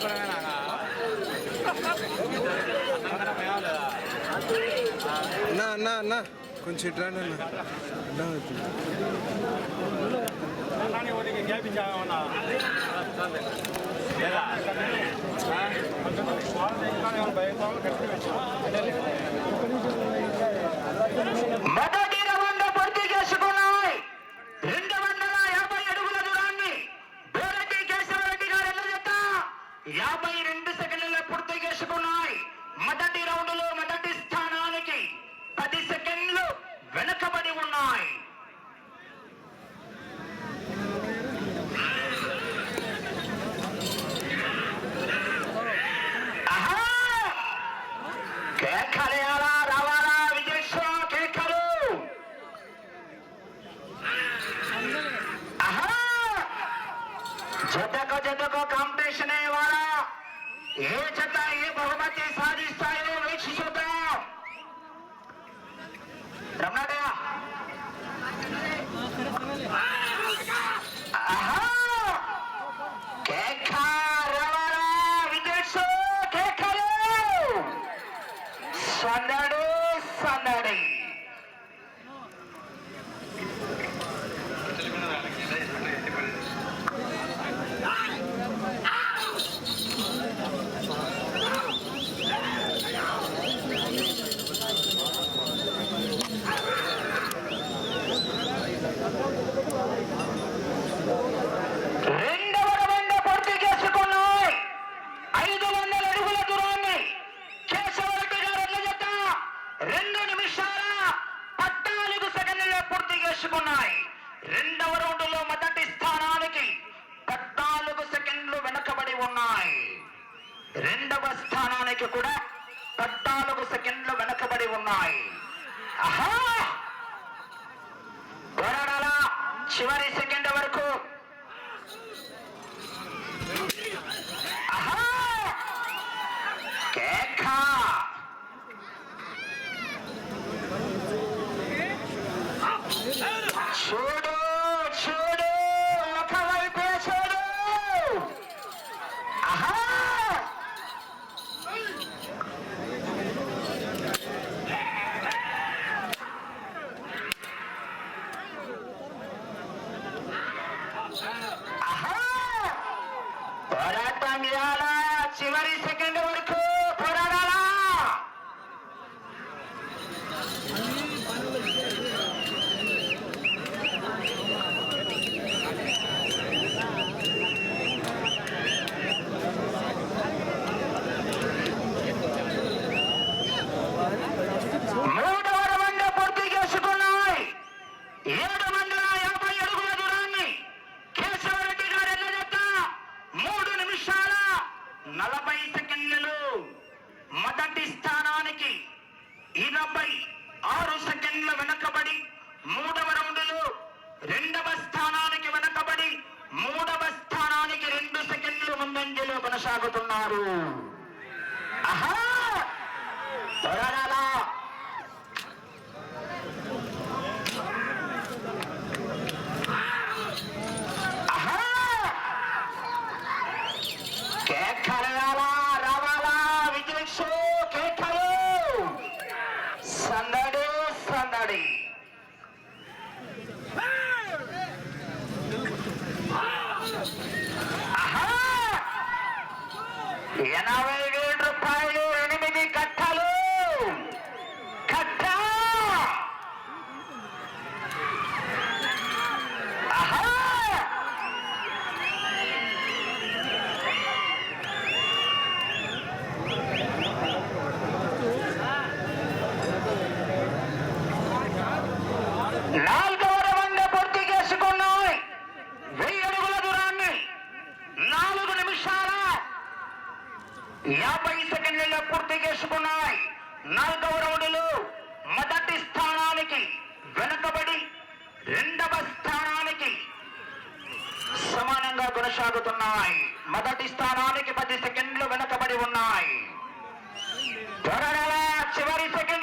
Use பண்ணவே நாங்கள் அண்ணா. அண்ணா கொஞ்சம் இட்றானே என்ன பயங்கரமாக Andar Aha! యాభై సెకండ్లలో పూర్తి చేసుకున్నాయి. నాలుగవ రౌండ్లో మొదటి స్థానానికి వెనుకబడి రెండవ స్థానానికి సమానంగా కొనసాగుతున్నాయి. మొదటి స్థానానికి పది సెకండ్లు వెనుకబడి ఉన్నాయి. చివరి సెకండ్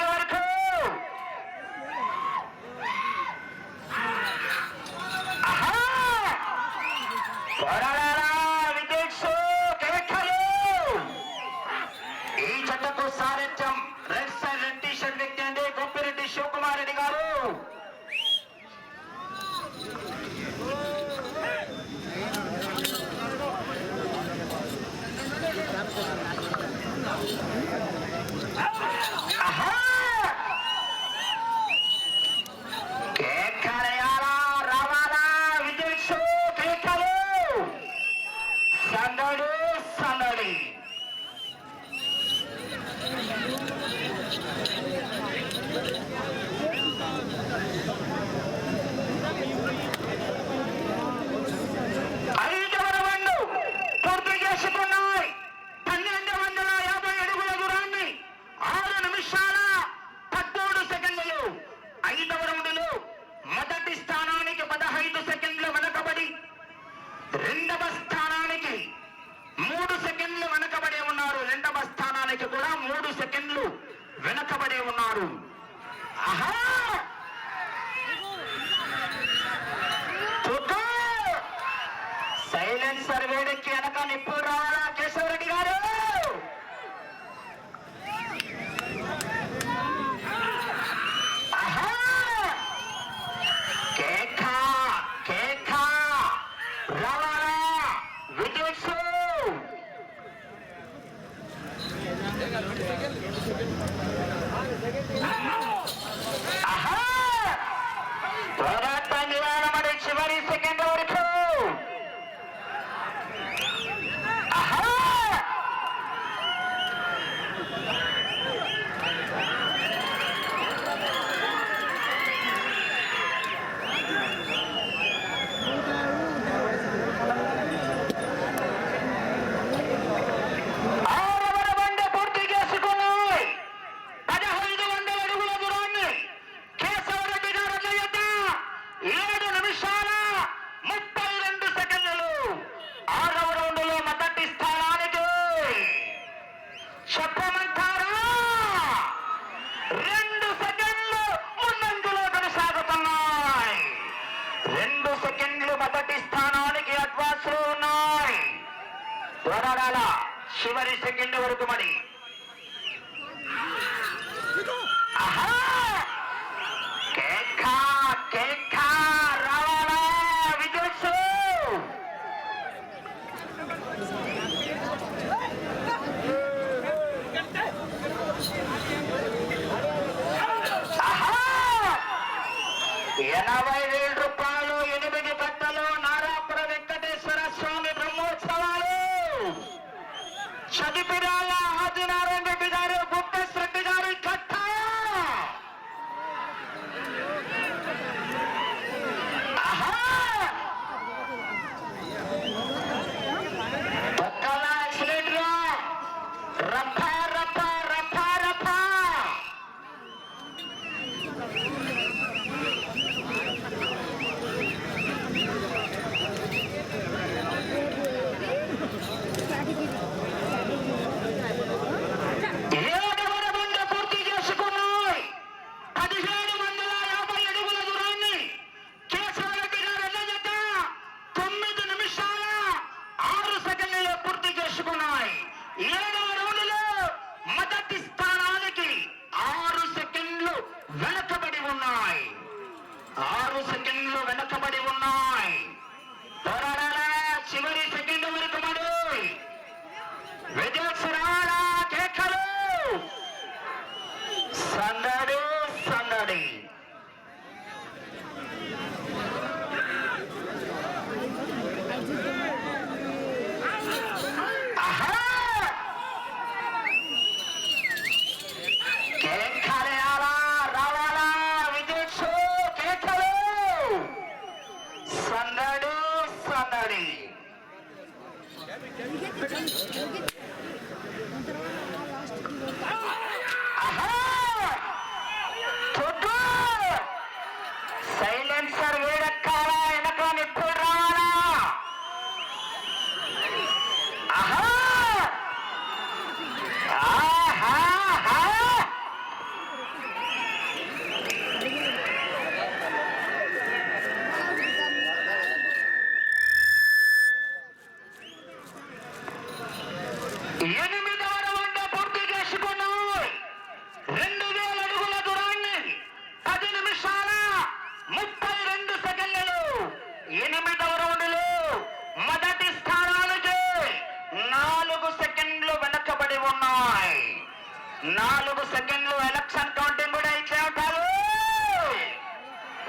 నాలుగు సెకండ్లు ఎలక్షన్ కౌంటింగ్ కూడా ఇచ్చే ఉంటారు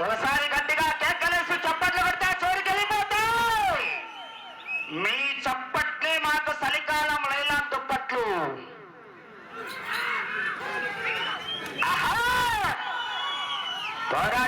ఒకసారి గట్టిగా కేకలేసి చప్పట్లు కొట్టా చోరికి వెళ్ళిపోతా మీ చప్పట్లే మాకు చలికాలం లైలా దుప్పట్లు. పోరా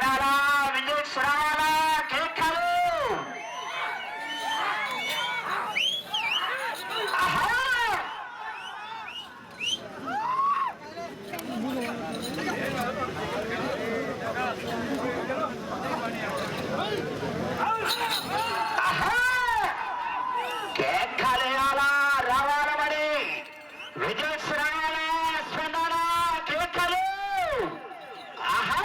కేకలేయాలా రావాలమని విజిల్స్ రావాలా స్పందనా కేకలు ఆహా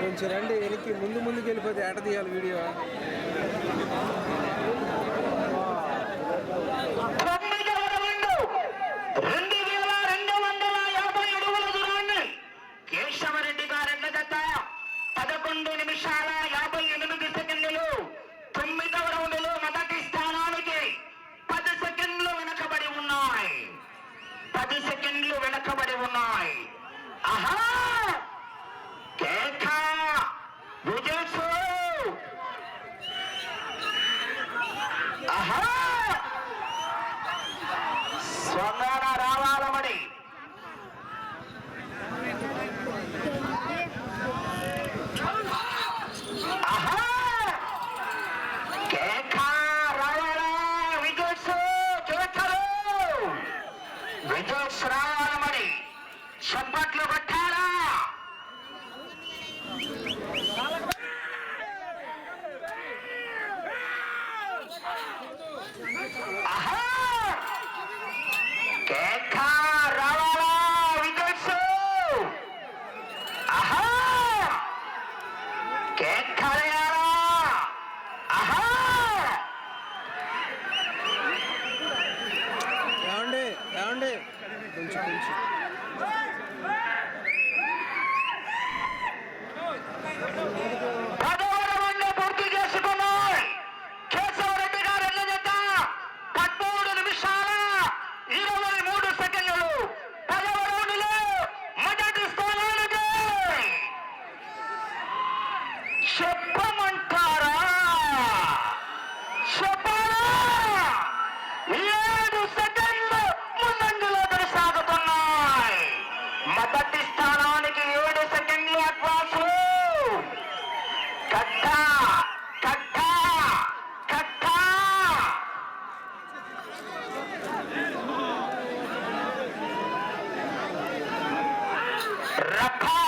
కొంచెం రండి వెనక్కి ముందు ముందుకు వెళ్ళిపోతే ఎట తీయాలి వీడియో. ಶ್ರಾವಣ ಮಾಡಿ ಸಂಪಟ್ಲು ಕೊಟ್ಟಾರ ಆಹಾ ಕೇಕ ¡Rapaz!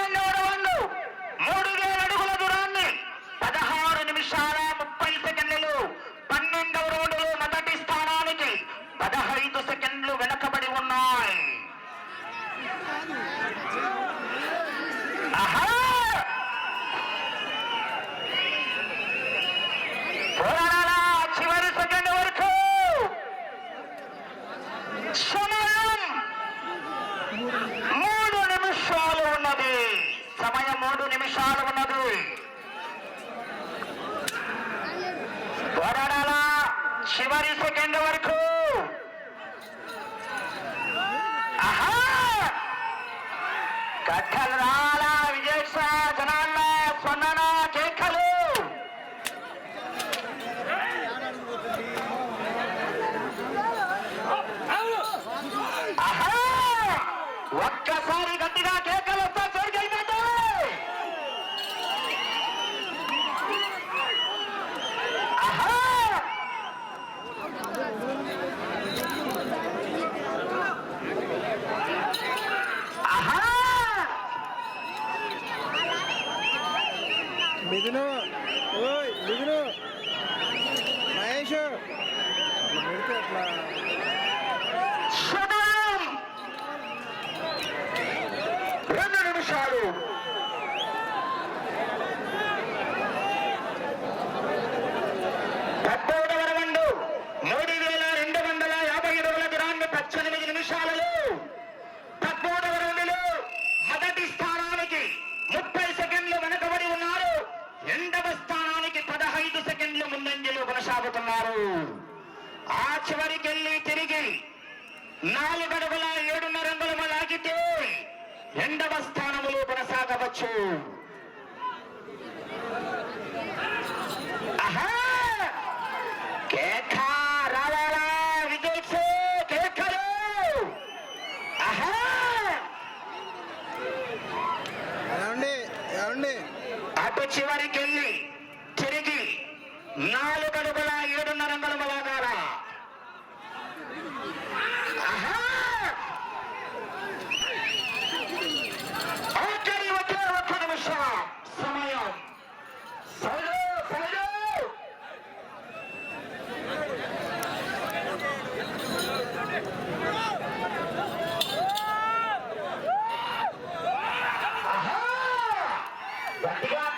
గట్టిగా